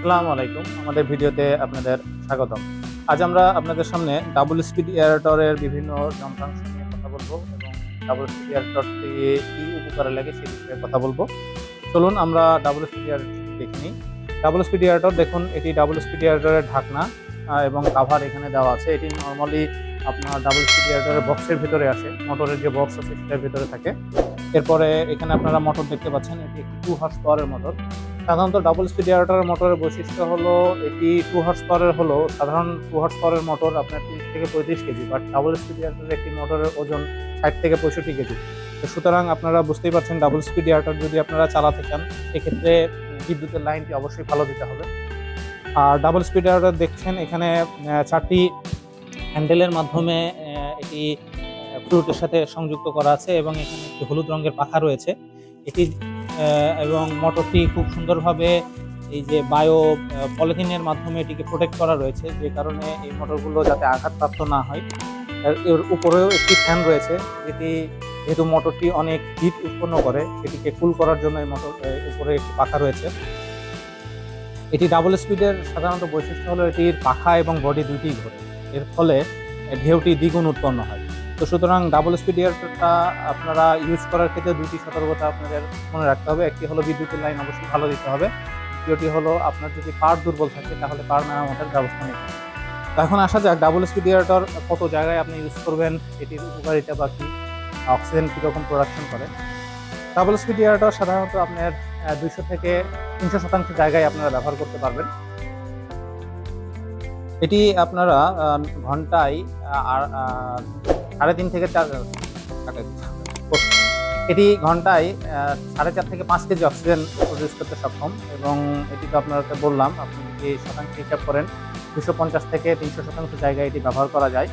আসসালামু আলাইকুম। আমাদের ভিডিওতে আপনাদের স্বাগতম। আজ আমরা আপনাদের সামনে ডাবল স্পিড এয়ারটরের বিভিন্ন যন্ত্রাংশ নিয়ে কথা বলব এবং ডাবল স্পিড এয়ারটরটি কি উপকারে লাগে সেই বিষয়ে কথা বলব। চলুন আমরা ডাবল স্পিড এয়ারটর দেখে নিই। ডাবল স্পিড এয়ারটর দেখুন, এটি ডাবল স্পিড এয়ারটরের ঢাকনা এবং কাভার এখানে দেওয়া আছে। এটি নর্মালি আপনার ডাবল স্পিড এয়ারটরের বক্সের ভিতরে আসে। মোটরের যে বক্স আছে সেটার ভিতরে থাকে। এরপরে এখানে আপনারা মোটর দেখতে পাচ্ছেন, এটি একটি টু হর্স পাওয়ারের মোটর সাধারণত ডাবল স্পিড এয়ারটার মোটরের বৈশিষ্ট্য হলো এটি টু হর্স পাওয়ারের হলো, সাধারণ টু হর্স পাওয়ারের মোটর আপনার তিরিশ থেকে পঁয়ত্রিশ K G but double speed এয়ারটার একটি মোটরের ওজন ষাট থেকে পঁয়ষট্টি কেজি। তো সুতরাং আপনারা বুঝতেই পারছেন ডাবল স্পিড এয়ারটার যদি আপনারা চালাতে চান সেক্ষেত্রে বিদ্যুতের লাইনটি অবশ্যই ভালো দিতে হবে। আর ডাবল স্পিড এয়ারটার দেখছেন, এখানে চারটি হ্যান্ডেলের মাধ্যমে এটি ফ্লুটের সাথে সংযুক্ত করা আছে এবং এখানে একটি হলুদ রঙের পাখা রয়েছে। এটি এবং মোটরটি খুব সুন্দরভাবে এই যে বায়ো পলিথিনের মাধ্যমে এটিকে প্রোটেক্ট করা রয়েছে, যে কারণে এই মোটরগুলো যাতে আঘাতপ্রাপ্ত না হয়। এর উপরেও একটি ফ্যান রয়েছে, যেটি যেহেতু মোটরটি অনেক হিট উৎপন্ন করে, সেটিকে কুল করার জন্য এই মোটর উপরে একটি পাখা রয়েছে। এটি ডাবল স্পিডের সাধারণত বৈশিষ্ট্য হলো এটির পাখা এবং বডি দুইটি ঘোরে। এর ফলে ঢেউটি দ্বিগুণ উৎপন্ন হয়। তো সুতরাং ডাবল স্পিড এয়ারটা আপনারা ইউজ করার ক্ষেত্রে দুটি সতর্কতা আপনাদের মনে রাখতে হবে। একটি হলো বিদ্যুতের লাইন অবশ্যই ভালো দিতে হবে। দ্বিতীয়টি হলো আপনার যদি পার দুর্বল থাকে তাহলে পার মেরামতের ব্যবস্থা নিতে হবে। তো এখন আসা যাক ডাবল স্পিড এয়ারটার কত জায়গায় আপনি ইউজ করবেন, এটির উপকারিতা বা কি অক্সিজেন কীরকম প্রোডাকশন করে। ডাবল স্পিড এয়ারটার সাধারণত আপনার দুইশো থেকে তিনশো শতাংশ জায়গায় আপনারা ব্যবহার করতে পারবেন। এটি আপনারা ঘন্টায় আর সাড়ে তিন থেকে চার হবে। এটি ঘন্টায় সাড়ে চার থেকে পাঁচ কেজি অক্সিজেন প্রডিউস করতে সক্ষম এবং এটি তো আপনাকে বললাম, আপনি যদি শতাংশ হিসাব করেন, দুশো পঞ্চাশ থেকে তিনশো শতাংশ জায়গায় এটি ব্যবহার করা যায়।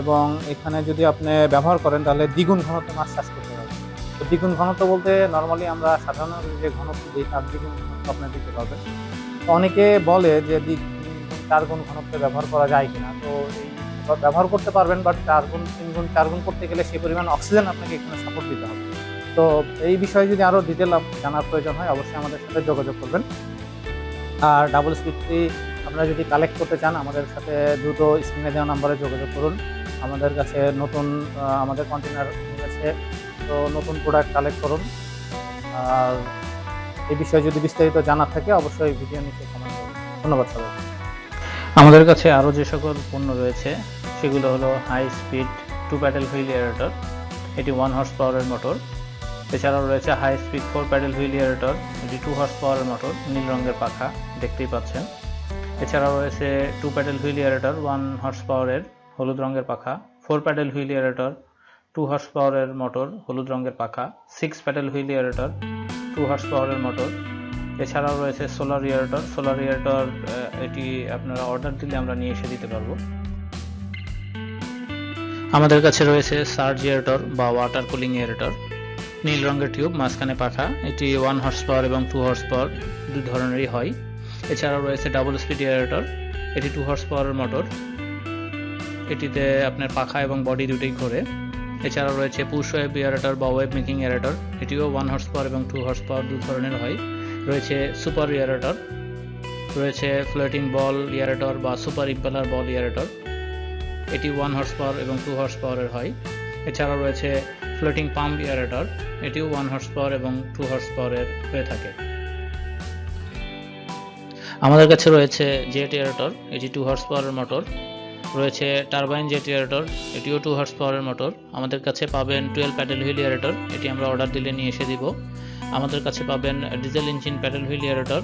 এবং এখানে যদি আপনি ব্যবহার করেন, তাহলে দ্বিগুণ ঘনত্ব মাছ চাষ করতে পারবেন তো দ্বিগুণ ঘনত্ব বলতে নর্মালি আমরা সাধারণত যে ঘনত্ব দিই, তার দ্বিগুণ ঘনত্ব আপনি দিতে পারবেন। অনেকে বলে যে চার গুণ ঘনত্ব ব্যবহার করা যায় কিনা। তো এই ব্যবহার করতে পারবেন বাট চার গুণ, তিন গুণ, চার গুণ করতে গেলে সেই পরিমাণ অক্সিজেন আপনাকে এখানে সাপোর্ট দিতে হবে। তো এই বিষয়ে যদি আরও ডিটেল জানার প্রয়োজন হয়, অবশ্যই আমাদের সাথে যোগাযোগ করবেন। আর ডাবল স্পিডটি আপনারা যদি কালেক্ট করতে চান, আমাদের সাথে দ্রুত স্ক্রিনে দেওয়া নাম্বারে যোগাযোগ করুন। আমাদের কাছে নতুন আমাদের কন্টেনার আছে তো নতুন প্রোডাক্ট কালেক্ট করুন। আর এই বিষয়ে যদি বিস্তারিত জানার থাকে, অবশ্যই ভিডিও নিচে কমেন্ট করুন। ধন্যবাদ সবাই আমাদের কাছে আরও যে সকল পণ্য রয়েছে, সেগুলো হলো high speed two paddle wheel aerator এটি ওয়ান হর্স পাওয়ারের মোটর এছাড়াও রয়েছে high speed four paddle wheel aerator এটি টু হর্স পাওয়ারের মোটর নীল রঙের পাখা, দেখতেই পাচ্ছেন। এছাড়াও রয়েছে two paddle wheel aerator one horse পাওয়ারের হলুদ রঙের পাখা four paddle wheel aerator two horse পাওয়ারের মোটর হলুদ রঙের পাখা six paddle wheel aerator two horse পাওয়ারের মোটর এছাড়াও রয়েছে সোলার ইয়ারেটর সোলার ইয়ারেটর এটি আপনারা অর্ডার দিলে আমরা নিয়ে এসে দিতে পারব। আমাদের কাছে রয়েছে সার্জ ইয়ারেটর বা ওয়াটার কুলিং এয়ারটর। নীল রঙের টিউব, মাঝখানে পাখা, এটি ওয়ান হর্স পাওয়ার এবং টু হর্স পাওয়ার দুই ধরনেরই হয়। এছাড়াও রয়েছে ডাবল স্পিড এয়ারটর, এটি টু হর্স পাওয়ারের মোটর এটিতে আপনার পাখা এবং বডি দুটোই ঘোরে। এছাড়াও রয়েছে পুশ ওয়েব ইয়ারেটর বা ওয়েব মেকিং ইয়ারেটর এটিও ওয়ান হর্স পাওয়ার এবং টু হর্স পাওয়ার দু ধরনের হয়। রয়েছে সুপার ইয়ারেটর রয়েছে ফ্লোটিং বল, ইয়ারেটর বা সুপার ইম্পেলার বল, ইয়ারেটর। এটি ওয়ান হর্স পাওয়ার এবং টু হর্স পাওয়ারের হয়। এছাড়াও রয়েছে ফ্লোটিং পাম্প ইয়ারেটর। এটিও ওয়ান হর্স পাওয়ার এবং টু হর্স পাওয়ারের হয়ে থাকে। আমাদের কাছে রয়েছে জেট ইয়ারেটর, এটি টু হর্স পাওয়ারের মোটর রয়েছে টারবাইন জেট ইয়ারেটর, এটিও টু হর্স পাওয়ারের মোটর আমাদের কাছে পাবেন টুয়েলভ প্যাডেল হুইল ইয়ারেটর, এটি আমরা অর্ডার দিলে নিয়ে এসে দিব। আমাদের কাছে পাবেন diesel engine paddle wheel aerator.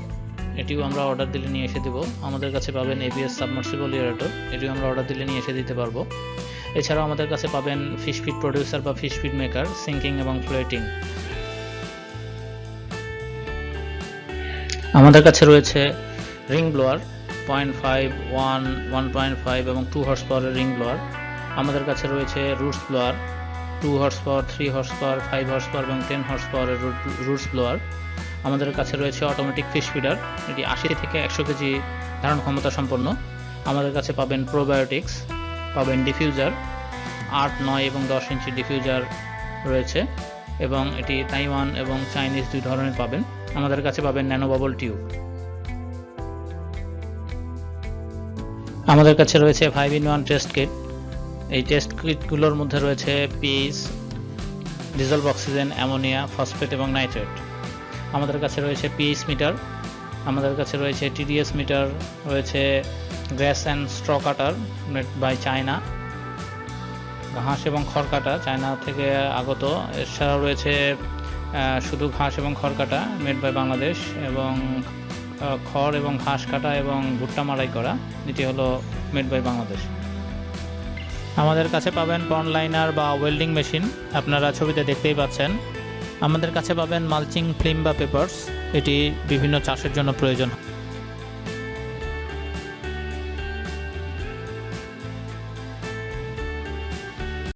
এটিও আমরা অর্ডার দিলে নিয়ে এসে দেবো। আমাদের কাছে পাবেন এবিএস সাবমার্সিবল ইয়ারেটর এটিও আমরা অর্ডার দিলে নিয়ে এসে দিতে পারব। এছাড়াও আমাদের কাছে পাবেন ফিশ ফিড প্রডিউসার বা ফিশ ফিড মেকার সিঙ্কিং এবং ফ্লোটিং আমাদের কাছে রয়েছে ring blower point five one one point five এবং টু হর্স পাওয়ারের রিং ব্লোয়ার আমাদের কাছে রয়েছে roots blower two horse power three horse power five horse power এবং টেন হর্স পাওয়ারের রুটস ব্লোয়ার আমাদের কাছে রয়েছে অটোমেটিক ফিশ ফিডার এটি আশি থেকে একশো কেজি ধারণ ক্ষমতা সম্পন্ন। আমাদের কাছে পাবেন প্রোবায়োটিক্স পাবেন ডিফিউজার আট, নয় এবং দশ ইঞ্চি ডিফিউজার রয়েছে এবং এটি তাইওয়ান এবং চাইনিজ দুই ধরনের পাবেন। আমাদের কাছে পাবেন ন্যানো বাবল টিউব আমাদের কাছে রয়েছে five in one test kit এই টেস্ট কিটগুলোর মধ্যে রয়েছে পিস ডিজেল অক্সিজেন অ্যামোনিয়া ফসফেট এবং নাইট্রেট আমাদের কাছে রয়েছে পিএইচ মিটার, আমাদের কাছে রয়েছে টিডিএস মিটার, রয়েছে grass and straw cutter made by China, ঘাস এবং খড় কাটা, চায়না থেকে আগত। এছাড়াও রয়েছে শুধু ঘাস এবং খড় কাটা মেড বাই বাংলাদেশ এবং খড় এবং ঘাস কাটা এবং ভুট্টা মারাই করা, এটি হলো মেড বাই বাংলাদেশ। আমাদের কাছে পাবেন পন লাইনার বা ওয়েল্ডিং মেশিন, আপনারা ছবিতে দেখতেই পাচ্ছেন। আমাদের কাছে পাবেন মালচিং ফিল্ম বা পেপারস। এটি বিভিন্ন চাষের জন্য প্রয়োজন।